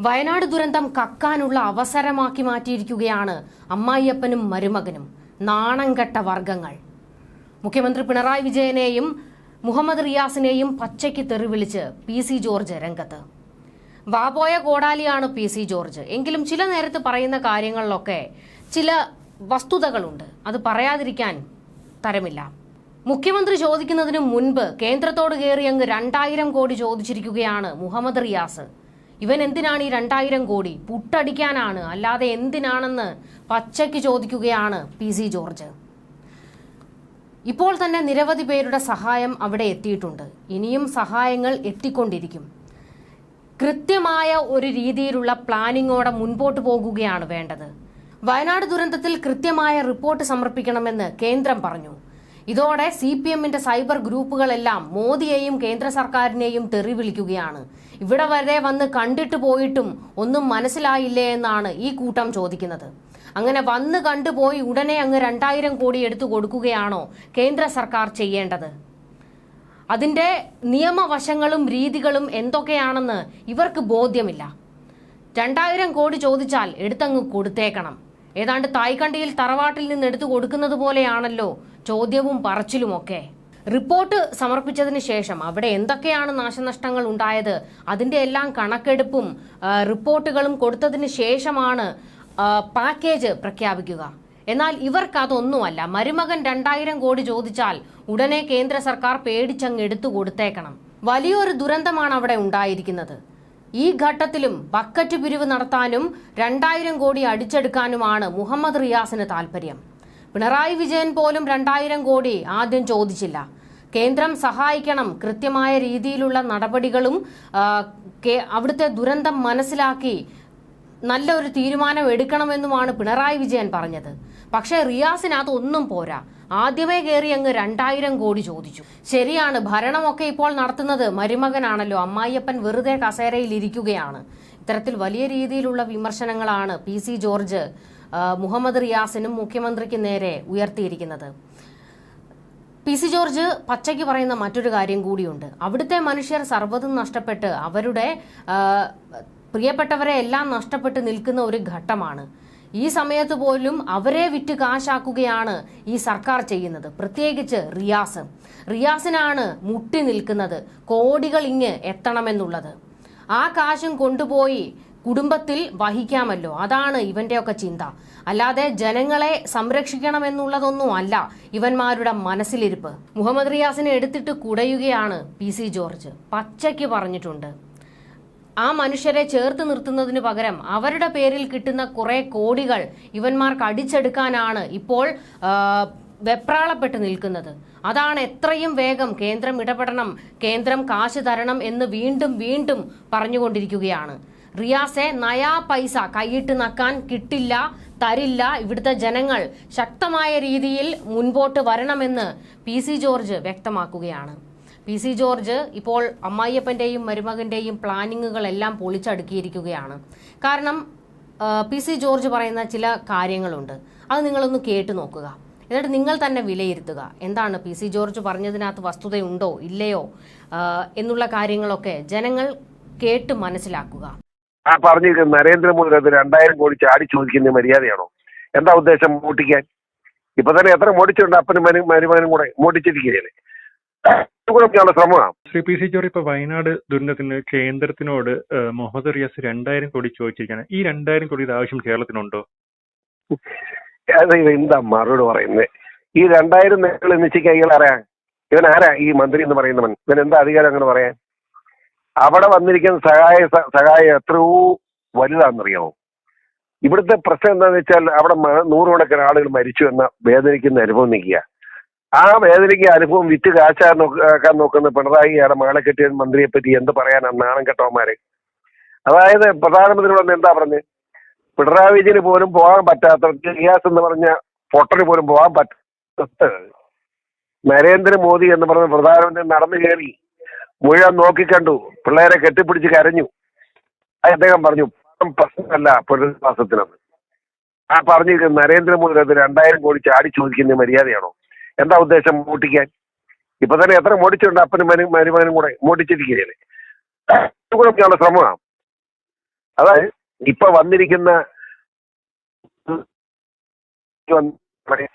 വയനാട് ദുരന്തം കക്കാനുള്ള അവസരമാക്കി മാറ്റിയിരിക്കുകയാണ് അമ്മായിയപ്പനും മരുമകനും. നാണംകെട്ട വർഗങ്ങൾ. മുഖ്യമന്ത്രി പിണറായി വിജയനെയും മുഹമ്മദ് റിയാസിനെയും പച്ചയ്ക്ക് തെറിവിളിച്ച് പി സി ജോർജ് രംഗത്ത്. വാബോയ കോടാലിയാണ് പി സി ജോർജ്. എങ്കിലും ചില നേരത്ത് പറയുന്ന കാര്യങ്ങളിലൊക്കെ ചില വസ്തുതകളുണ്ട്. അത് പറയാതിരിക്കാൻ തരമില്ല. മുഖ്യമന്ത്രി ചോദിക്കുന്നതിന് മുൻപ് കേന്ദ്രത്തോട് കയറി അങ്ങ് രണ്ടായിരം കോടി ചോദിച്ചിരിക്കുകയാണ് മുഹമ്മദ് റിയാസ്. ഇവൻ എന്തിനാണ് ഈ രണ്ടായിരം കോടി പുട്ടടിക്കാനാണ്? അല്ലാതെ എന്തിനാണെന്ന് പച്ചയ്ക്ക് ചോദിക്കുകയാണ് പി സി ജോർജ്. ഇപ്പോൾ തന്നെ നിരവധി പേരുടെ സഹായം അവിടെ എത്തിയിട്ടുണ്ട്. ഇനിയും സഹായങ്ങൾ എത്തിക്കൊണ്ടിരിക്കും. കൃത്യമായ ഒരു രീതിയിലുള്ള പ്ലാനിങ്ങോടെ മുൻപോട്ട് പോകുകയാണ് വേണ്ടത്. വയനാട് ദുരന്തത്തിൽ കൃത്യമായ റിപ്പോർട്ട് സമർപ്പിക്കണമെന്ന് കേന്ദ്രം പറഞ്ഞു. ഇതോടെ സി പി എമ്മിന്റെ സൈബർ ഗ്രൂപ്പുകളെല്ലാം മോദിയെയും കേന്ദ്ര സർക്കാരിനെയും തെറി വിളിക്കുകയാണ്. ഇവിടെ വരെ വന്ന് കണ്ടിട്ട് പോയിട്ടും ഒന്നും മനസ്സിലായില്ലേ എന്നാണ് ഈ കൂട്ടം ചോദിക്കുന്നത്. അങ്ങനെ വന്ന് കണ്ടുപോയി ഉടനെ അങ്ങ് രണ്ടായിരം കോടി എടുത്തു കൊടുക്കുകയാണോ കേന്ദ്ര സർക്കാർ ചെയ്യേണ്ടത്? അതിന്റെ നിയമവശങ്ങളും രീതികളും എന്തൊക്കെയാണെന്ന് ഇവർക്ക് ബോധ്യമില്ല. രണ്ടായിരം കോടി ചോദിച്ചാൽ എടുത്തങ്ങ് കൊടുത്തേക്കണം. ഏതാണ്ട് തായ്കണ്ടിയിൽ തറവാട്ടിൽ നിന്ന് എടുത്തു കൊടുക്കുന്നത് പോലെയാണല്ലോ ചോദ്യവും പറച്ചിലുമൊക്കെ. റിപ്പോർട്ട് സമർപ്പിച്ചതിന് ശേഷം അവിടെ എന്തൊക്കെയാണ് നാശനഷ്ടങ്ങൾ ഉണ്ടായത് അതിന്റെ എല്ലാം കണക്കെടുപ്പും റിപ്പോർട്ടുകളും കൊടുത്തതിന് ശേഷമാണ് പാക്കേജ് പ്രഖ്യാപിക്കുക. എന്നാൽ ഇവർക്ക് അതൊന്നുമല്ല. മരുമകൻ രണ്ടായിരം കോടി ചോദിച്ചാൽ ഉടനെ കേന്ദ്ര സർക്കാർ പേടിച്ചങ്ങ് എടുത്തു കൊടുത്തേക്കണം. വലിയൊരു ദുരന്തമാണ് അവിടെ ഉണ്ടായിരിക്കുന്നത്. ഈ ഘട്ടത്തിലും ബക്കറ്റ് പിരിവ് നടത്താനും രണ്ടായിരം കോടി അടിച്ചെടുക്കാനുമാണ് മുഹമ്മദ് റിയാസിന് താൽപര്യം. പിണറായി വിജയൻ പോലും രണ്ടായിരം കോടി ആദ്യം ചോദിച്ചില്ല. കേന്ദ്രം സഹായിക്കണം കൃത്യമായ രീതിയിലുള്ള നടപടികളും അവിടുത്തെ ദുരന്തം മനസ്സിലാക്കി നല്ലൊരു തീരുമാനം എടുക്കണമെന്നുമാണ് പിണറായി വിജയൻ പറഞ്ഞത്. പക്ഷേ റിയാസിനകത്ത് ഒന്നും പോരാ. ആദ്യമേ കയറി അങ്ങ് രണ്ടായിരം കോടി ചോദിച്ചു. ശരിയാണ് ഭരണമൊക്കെ ഇപ്പോൾ നടത്തുന്നത് മരുമകനാണല്ലോ അമ്മായിയപ്പൻ വെറുതെ കസേരയിൽ ഇരിക്കുകയാണ് ഇത്തരത്തിൽ വലിയ രീതിയിലുള്ള വിമർശനങ്ങളാണ് പി സി ജോർജ് മുഹമ്മദ് റിയാസിനും മുഖ്യമന്ത്രിക്ക് നേരെ ഉയർത്തിയിരിക്കുന്നത്. പി സി ജോർജ് പച്ചയ്ക്ക് പറയുന്ന മറ്റൊരു കാര്യം കൂടിയുണ്ട്. അവിടുത്തെ മനുഷ്യർ സർവതും നഷ്ടപ്പെട്ട് അവരുടെ പ്രിയപ്പെട്ടവരെ എല്ലാം നഷ്ടപ്പെട്ട് നിൽക്കുന്ന ഒരു ഘട്ടമാണ്. ഈ സമയത്ത് പോലും അവരെ വിറ്റ് കാശാക്കുകയാണ് ഈ സർക്കാർ ചെയ്യുന്നത്. പ്രത്യേകിച്ച് റിയാസ്. റിയാസിനാണ് മുട്ടി നിൽക്കുന്നത്. കോടികൾ ഇങ്ങ് എത്തണമെന്നുള്ളത്. ആ കാശും കൊണ്ടുപോയി കുടുംബത്തിൽ വഹിക്കാമല്ലോ. അതാണ് ഇവന്റെയൊക്കെ ചിന്ത. അല്ലാതെ ജനങ്ങളെ സംരക്ഷിക്കണമെന്നുള്ളതൊന്നും അല്ല ഇവന്മാരുടെ മനസ്സിലിരിപ്പ്. മുഹമ്മദ് റിയാസിനെ എടുത്തിട്ട് കുടയുകയാണ് പി സി ജോർജ്. പച്ചയ്ക്ക് പറഞ്ഞിട്ടുണ്ട്. ആ മനുഷ്യരെ ചേർത്ത് നിർത്തുന്നതിന് പകരം അവരുടെ പേരിൽ കിട്ടുന്ന കുറെ കോടികൾ ഇവന്മാർക്ക് അടിച്ചെടുക്കാനാണ് ഇപ്പോൾ വെപ്രാളപ്പെട്ട് നിൽക്കുന്നത്. അതാണ് എത്രയും വേഗം കേന്ദ്രം ഇടപെടണം കേന്ദ്രം കാശ് തരണം എന്ന് വീണ്ടും വീണ്ടും പറഞ്ഞുകൊണ്ടിരിക്കുകയാണ്. റിയാസെ നയാ പൈസ കൈയിട്ട് നക്കാൻ കിട്ടില്ല തരില്ല. ഇവിടുത്തെ ജനങ്ങൾ ശക്തമായ രീതിയിൽ മുൻപോട്ട് വരണമെന്ന് പി സി ജോർജ് വ്യക്തമാക്കുകയാണ്. പി സി ജോർജ് ഇപ്പോൾ അമ്മായിയപ്പന്റെയും മരുമകന്റെയും പ്ലാനിങ്ങുകളെല്ലാം പൊളിച്ചടുക്കിയിരിക്കുകയാണ്. കാരണം പി സി ജോർജ് പറയുന്ന ചില കാര്യങ്ങളുണ്ട്. അത് നിങ്ങളൊന്ന് കേട്ടു നോക്കുക. എന്നിട്ട് നിങ്ങൾ തന്നെ വിലയിരുത്തുക. എന്താണ് പി സി ജോർജ് പറഞ്ഞതിനകത്ത് വസ്തുതയുണ്ടോ ഇല്ലയോ എന്നുള്ള കാര്യങ്ങളൊക്കെ ജനങ്ങൾ കേട്ട് മനസ്സിലാക്കുക. ആ നരേന്ദ്രമോദി രണ്ടായിരം കോടി ചാടി ചോദിക്കുന്ന മര്യാദയാണോ? എന്താ ഉദ്ദേശം മോട്ടിക്കാൻ ഇപ്പൊ തന്നെ എത്ര മോടിച്ചിട്ടുണ്ട് അപ്പനും മരു മരുമകനും കൂടെ മോട്ടിച്ചിരിക്കുകയല്ലേ കൊടുക്കാനുള്ള ശ്രമമാണ് ശ്രീ പി സി ജോർജ് ഇപ്പൊ വയനാട് ദുരന്തത്തിന് കേന്ദ്രത്തിനോട് മുഹമ്മദ് റിയാസ് രണ്ടായിരം കോടി ചോദിച്ചിരിക്കുകയാണ് ഈ രണ്ടായിരം കോടിയുടെ ആവശ്യം കേരളത്തിനുണ്ടോ? അത് എന്താ മറുപടി പറയുന്നത് ഈ രണ്ടായിരം നേരങ്ങൾ നിശ്ചയിക്കാൻ ഇയാൾ അറിയാം ഇവൻ ആരാ ഈ മന്ത്രി എന്ന് പറയുന്നവൻ? ഇവൻ എന്താ അധികാരം അങ്ങനെ പറയാൻ? അവിടെ വന്നിരിക്കുന്ന സഹായ സഹായം എത്രയോ വലുതാണെന്നറിയാമോ ഇവിടുത്തെ പ്രശ്നം എന്താണെന്ന് വെച്ചാൽ അവിടെ മ- നൂറുകണക്കിന് ആളുകൾ മരിച്ചു എന്ന വേദനിക്കുന്ന അനുഭവം നിൽക്കുക ആ വേദനയ്ക്ക് അനുഭവം വിറ്റ് കാശാൻ നോക്കാൻ നോക്കുന്ന പിണറായിയാണ് മകളെ കെട്ടിയ മന്ത്രിയെ പറ്റി എന്ത് പറയാനാണ് നാണം കെട്ടവന്മാരെ? അതായത് പ്രധാനമന്ത്രി വന്ന് എന്താ പറഞ്ഞത് പിണറായി വിജയന് പോലും പോകാൻ പറ്റാത്ത റിയാസ് എന്ന് പറഞ്ഞ പൊട്ടന് പോലും പോകാൻ പറ്റാത്ത നരേന്ദ്രമോദി എന്ന് പറഞ്ഞ പ്രധാനമന്ത്രി നടന്നു കയറി. മുഴുവൻ നോക്കിക്കണ്ടു പിള്ളേരെ കെട്ടിപ്പിടിച്ച് കരഞ്ഞു. അദ്ദേഹം പറഞ്ഞു പ്രശ്നമല്ല പുനരധിവാസത്തിനെന്ന്. ആ പറഞ്ഞിരിക്കുന്നത് നരേന്ദ്രമോദി അത് രണ്ടായിരം കോടി ചാടി ചോദിക്കുന്ന മര്യാദയാണോ? എന്താ ഉദ്ദേശം മോട്ടിക്കാൻ ഇപ്പൊ തന്നെ എത്ര മോടിച്ചുണ്ട് അപ്പനും മനു മരുമാനും കൂടെ മോടിച്ചിരിക്കുകയാണ് കൊടുക്കാനുള്ള ശ്രമമാണ് അതായത് ഇപ്പൊ വന്നിരിക്കുന്ന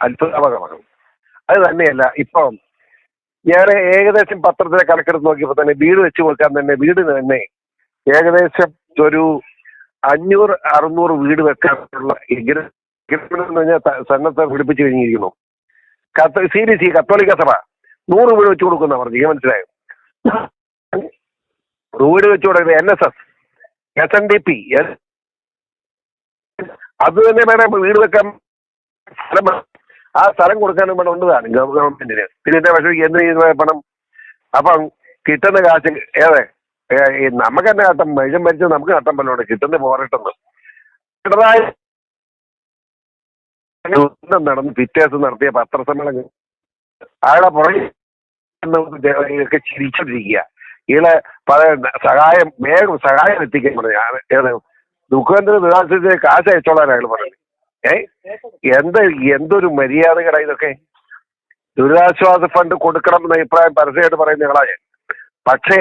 അത്ഭുതാപകമാണ് അത് തന്നെയല്ല ഇപ്പം ഞാൻ ഏകദേശം പത്രത്തിലെ കണക്കെടുത്ത് നോക്കിയപ്പോ തന്നെ വീട് വെച്ച് കൊടുക്കാൻ തന്നെ വീടിന് തന്നെ ഏകദേശം ഒരു അഞ്ഞൂറ് അറുന്നൂറ് വീട് വെക്കാനുള്ള എഗ്രിമെന്റ് എന്ന് പറഞ്ഞാൽ സന്നദ്ധ പിടിപ്പിച്ചു കഴിഞ്ഞിരിക്കുന്നു. സി ബി സി കത്തോലിക്ക സഭ. നൂറ് വീട് വെച്ച് കൊടുക്കുന്ന പറഞ്ഞു ഇത് മനസ്സിലായോ? വീട് വെച്ച് കൊടുക്കുന്നത് N S S S N D P അത് തന്നെ വേണം വീട് വെക്കാൻ. ആ സ്ഥലം കൊടുക്കാനും വേണം ഉണ്ടതാണ് ഗവൺമെന്റിന് പിന്നെ പക്ഷേ എന്ത് ചെയ്യുന്ന പണം അപ്പം കിട്ടുന്ന കാശ് ഏതെ? നമുക്ക് തന്നെ നട്ടം മനുഷ്യൻ മരിച്ചത് നമുക്ക് നട്ടം പല്ലോണ്ട് കിട്ടുന്ന പോരട്ടെന്ന് പിണറായി ദുരന്തം നടന്ന് പിറ്റേസം നടത്തിയ പത്രസമ്മേളനം അയാളെ പുറകെ ചിരിച്ചോണ്ടിരിക്കുക. ഇയാളെ പല സഹായം വേഗം സഹായം എത്തിക്കാൻ പറഞ്ഞു. ദുഃഖേന്ദ്ര ദുരാശ്രയത്തിന് കാശ് അയച്ചോളാൻ അയാൾ പറഞ്ഞു ഏ? എന്ത് എന്തൊരു മര്യാദ കട ഇതൊക്കെ. ദുരിതാശ്വാസ ഫണ്ട് കൊടുക്കണം എന്ന അഭിപ്രായം പരസ്യമായിട്ട് പറയുന്ന ആളാ ഞാൻ. പക്ഷേ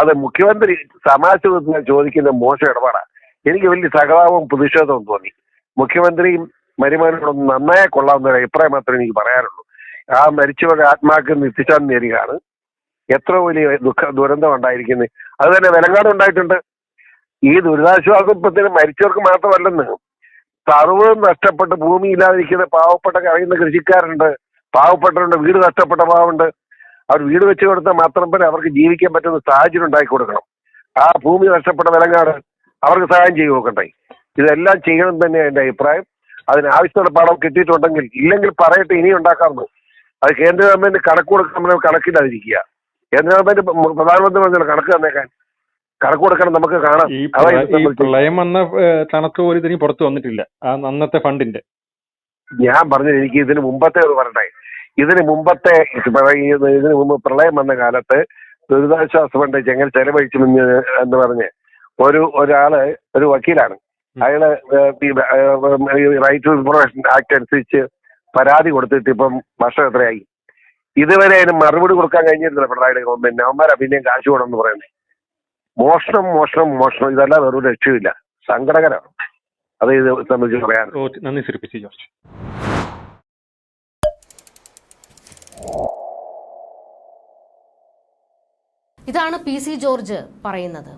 അത് മുഖ്യമന്ത്രി സമാജത്തിൽ ചോദിക്കുന്ന മോശം ഇടപാടാണ് എനിക്ക് വലിയ സഹതാപവും പ്രതിഷേധവും തോന്നി. മുഖ്യമന്ത്രിയും മരുമാനോടൊന്ന് നന്നായി കൊള്ളാവുന്ന അഭിപ്രായം മാത്രമേ എനിക്ക് പറയാനുള്ളൂ ആ മരിച്ചവരുടെ ആത്മാക്ക് നിത്യശാന്തി നേരുകയാണ്. എത്ര വലിയ ദുഃഖ ദുരന്തം ഉണ്ടായിരിക്കുന്നത് അത് തന്നെ വിലങ്ങാട് ഉണ്ടായിട്ടുണ്ട്. ഈ ദുരിതാശ്വാസത്തിന് മരിച്ചവർക്ക് മാത്രമല്ലെന്ന് സർവം നഷ്ടപ്പെട്ട് ഭൂമി ഇല്ലാതിരിക്കുന്ന പാവപ്പെട്ട കറിയുന്ന കൃഷിക്കാരുണ്ട്. പാവപ്പെട്ടവരുണ്ട് വീട് നഷ്ടപ്പെട്ട പാവമുണ്ട്. അവർ വീട് വെച്ച് കൊടുത്താൽ മാത്രം പോലെ അവർക്ക് ജീവിക്കാൻ പറ്റുന്ന സാഹചര്യം ഉണ്ടാക്കി കൊടുക്കണം. ആ ഭൂമി നഷ്ടപ്പെട്ട വിലങ്ങാട് അവർക്ക് സഹായം ചെയ്തു നോക്കട്ടെ ഇതെല്ലാം ചെയ്യണം തന്നെ എന്റെ അഭിപ്രായം. അതിന് ആവശ്യമുള്ള പണം കിട്ടിയിട്ടുണ്ടെങ്കിൽ ഇല്ലെങ്കിൽ പറയട്ടെ ഇനി ഉണ്ടാക്കാമെന്ന്. അത് കേന്ദ്ര ഗവൺമെന്റ് കണക്ക് കൊടുക്കാൻ കണക്കില്ലാതിരിക്കുക കേന്ദ്ര ഗവൺമെന്റ് പ്രധാനമന്ത്രി പറഞ്ഞല്ലോ കണക്ക് തന്നേക്കാൻ. കണക്ക് കൊടുക്കണം നമുക്ക് കാണാം. ഈ പ്രളയ- വന്ന കണക്ക് പോലും ഇതിന് പുറത്തു വന്നിട്ടില്ല. അന്നത്തെ ഫണ്ടിന്റെ. ഞാൻ പറഞ്ഞു എനിക്ക് ഇതിന് മുമ്പത്തെ ഒരു പറയട്ടെ ഇതിന് മുമ്പത്തെ ഇതിന് മുമ്പ് പ്രളയം വന്ന കാലത്ത് ദുരിതാശ്വാസ ഫണ്ട് എങ്ങനെ ചെലവഴിച്ചു എന്ന് പറഞ്ഞ് ഒരു ഒരാൾ ഒരു വക്കീലാണ്. അയാൾ റൈറ്റ് ടു ഇൻഫർമേഷൻ ആക്ട് അനുസരിച്ച് പരാതി കൊടുത്തിട്ട് ഇപ്പം വർഷം എത്രയായി? ഇതുവരെ അതിന് മറുപടി കൊടുക്കാൻ കഴിഞ്ഞിരുന്നില്ല പിണറായി ഗവൺമെന്റ് അവന്മാരാ പിന്നെയും കാശ് എന്ന് പറയുന്നത് മോഷണം മോഷണം മോഷണം ഇതല്ല വേറൊരു രക്ഷയില്ല സങ്കടകരമാണ് അത് ഇത് സംബന്ധിച്ച് പറയാൻ. നന്ദി ശ്രീ ജോർജ്. ഇതാണ് പി സി ജോർജ് പറയുന്നത്.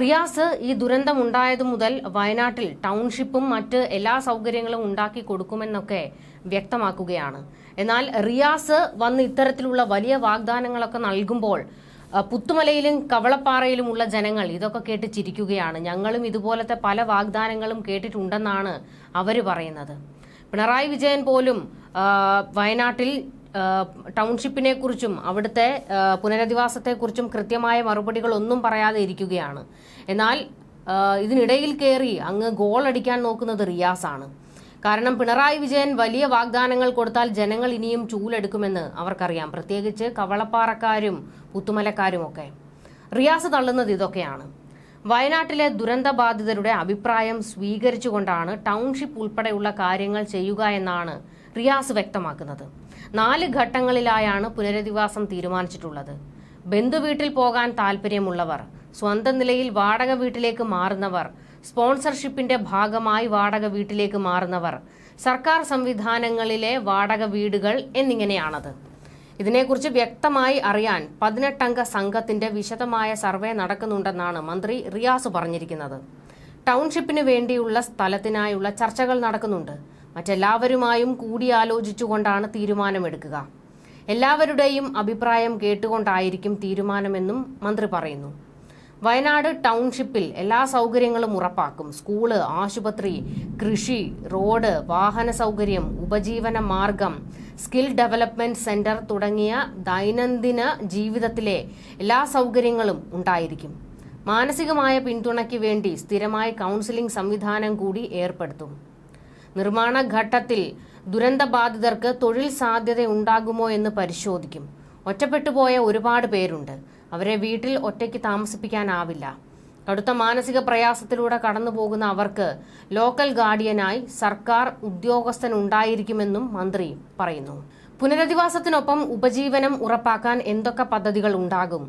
റിയാസ് ഈ ദുരന്തം ഉണ്ടായതു മുതൽ വയനാട്ടിൽ ടൗൺഷിപ്പും മറ്റ് എല്ലാ സൗകര്യങ്ങളും ഉണ്ടാക്കി കൊടുക്കുമെന്നൊക്കെ വ്യക്തമാക്കുകയാണ്. എന്നാൽ റിയാസ് വന്ന് ഇത്തരത്തിലുള്ള വലിയ വാഗ്ദാനങ്ങളൊക്കെ നൽകുമ്പോൾ പുത്തുമലയിലും കവളപ്പാറയിലുമുള്ള ജനങ്ങൾ ഇതൊക്കെ കേട്ട് ചിരിക്കുകയാണ്. ഞങ്ങളും ഇതുപോലത്തെ പല വാഗ്ദാനങ്ങളും കേട്ടിട്ടുണ്ടെന്നാണ് അവർ പറയുന്നത്. പിണറായി വിജയൻ പോലും വയനാട്ടിൽ ടൗൺഷിപ്പിനെ കുറിച്ചും അവിടുത്തെ പുനരധിവാസത്തെക്കുറിച്ചും കൃത്യമായ മറുപടികൾ ഒന്നും പറയാതെ ഇരിക്കുകയാണ്. എന്നാൽ ഇതിനിടയിൽ കയറി അങ്ങ് ഗോൾ അടിക്കാൻ നോക്കുന്നത് റിയാസാണ്. കാരണം പിണറായി വിജയൻ വലിയ വാഗ്ദാനങ്ങൾ കൊടുത്താൽ ജനങ്ങൾ ഇനിയും ചൂലെടുക്കുമെന്ന് അവർക്കറിയാം. പ്രത്യേകിച്ച് കവളപ്പാറക്കാരും പുത്തുമലക്കാരുമൊക്കെ. റിയാസ് തള്ളുന്നത് ഇതൊക്കെയാണ്. വയനാട്ടിലെ ദുരന്ത ബാധിതരുടെ അഭിപ്രായം സ്വീകരിച്ചുകൊണ്ടാണ് ടൗൺഷിപ്പ് ഉൾപ്പെടെയുള്ള കാര്യങ്ങൾ ചെയ്യുക എന്നാണ് റിയാസ് വ്യക്തമാക്കുന്നത്. നാല് ഘട്ടങ്ങളിലായാണ് പുനരധിവാസം തീരുമാനിച്ചിട്ടുള്ളത്. ബന്ധുവീട്ടിൽ പോകാൻ താല്പര്യമുള്ളവർ സ്വന്തം നിലയിൽ വാടക വീട്ടിലേക്ക് മാറുന്നവർ സ്പോൺസർഷിപ്പിന്റെ ഭാഗമായി വാടക വീട്ടിലേക്ക് മാറുന്നവർ സർക്കാർ സംവിധാനങ്ങളിലെ വാടക വീടുകൾ എന്നിങ്ങനെയാണത്. ഇതിനെക്കുറിച്ച് വ്യക്തമായി അറിയാൻ പതിനെട്ടംഗ സംഘത്തിന്റെ വിശദമായ സർവേ നടക്കുന്നുണ്ടെന്നാണ് മന്ത്രി റിയാസ് പറഞ്ഞിരിക്കുന്നത്. ടൗൺഷിപ്പിന് വേണ്ടിയുള്ള സ്ഥലത്തിനായുള്ള ചർച്ചകൾ നടക്കുന്നുണ്ട്. മറ്റെല്ലാവരുമായും കൂടിയാലോചിച്ചുകൊണ്ടാണ് തീരുമാനമെടുക്കുക. എല്ലാവരുടെയും അഭിപ്രായം കേട്ടുകൊണ്ടായിരിക്കും തീരുമാനമെന്നും മന്ത്രി പറയുന്നു. വയനാട് ടൗൺഷിപ്പിൽ എല്ലാ സൗകര്യങ്ങളും ഉറപ്പാക്കും. സ്കൂൾ ആശുപത്രി കൃഷി റോഡ് വാഹന സൗകര്യം ഉപജീവന മാർഗം സ്കിൽ ഡെവലപ്മെന്റ് സെന്റർ തുടങ്ങിയ ദൈനംദിന ജീവിതത്തിലെ എല്ലാ സൗകര്യങ്ങളും ഉണ്ടായിരിക്കും. മാനസികമായ പിന്തുണയ്ക്ക് വേണ്ടി സ്ഥിരമായ കൗൺസിലിംഗ് സംവിധാനം കൂടി ഏർപ്പെടുത്തും. നിർമ്മാണ ഘട്ടത്തിൽ ദുരന്തബാധിതർക്ക് തൊഴിൽ സാധ്യത ഉണ്ടാകുമോ എന്ന് പരിശോധിക്കും. ഒറ്റപ്പെട്ടുപോയ ഒരുപാട് പേരുണ്ട്. അവരെ വീട്ടിൽ ഒറ്റയ്ക്ക് താമസിപ്പിക്കാനാവില്ല. കടുത്ത മാനസിക പ്രയാസത്തിലൂടെ കടന്നു പോകുന്ന അവർക്ക് ലോക്കൽ ഗാർഡിയനായി സർക്കാർ ഉദ്യോഗസ്ഥൻ ഉണ്ടായിരിക്കുമെന്നും മന്ത്രി പറയുന്നു. പുനരധിവാസത്തിനൊപ്പം ഉപജീവനം ഉറപ്പാക്കാൻ എന്തൊക്കെ പദ്ധതികൾ ഉണ്ടാകും?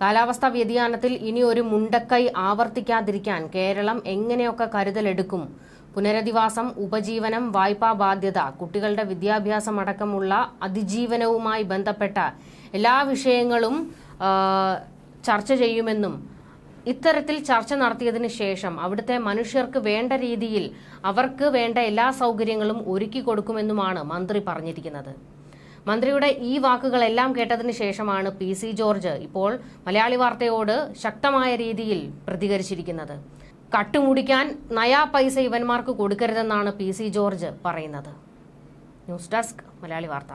കാലാവസ്ഥാ വ്യതിയാനത്തിൽ ഇനി ഒരു മുണ്ടക്കൈ ആവർത്തിക്കാതിരിക്കാൻ കേരളം എങ്ങനെയൊക്കെ കരുതലെടുക്കും? പുനരധിവാസം ഉപജീവനം വായ്പാ ബാധ്യത കുട്ടികളുടെ വിദ്യാഭ്യാസം അടക്കമുള്ള അതിജീവനവുമായി ബന്ധപ്പെട്ട എല്ലാ വിഷയങ്ങളും ചർച്ച ചെയ്യുമെന്നും ഇത്തരത്തിൽ ചർച്ച നടത്തിയതിന് ശേഷം അവിടുത്തെ മനുഷ്യർക്ക് വേണ്ട രീതിയിൽ അവർക്ക് വേണ്ട എല്ലാ സൗകര്യങ്ങളും ഒരുക്കി കൊടുക്കുമെന്നുമാണ് മന്ത്രി പറഞ്ഞിരിക്കുന്നത്. മന്ത്രിയുടെ ഈ വാക്കുകളെല്ലാം കേട്ടതിന് ശേഷമാണ് പി സി ജോർജ് ഇപ്പോൾ മലയാളി വാർത്തയോട് ശക്തമായ രീതിയിൽ പ്രതികരിച്ചിരിക്കുന്നത്. കട്ടുമുടിക്കാൻ നയാ പൈസ ഇവന്മാർക്ക് കൊടുക്കരുതെന്നാണ് പി സി ജോർജ് പറയുന്നത്. ന്യൂസ് ഡെസ്ക് മലയാളി വാർത്ത.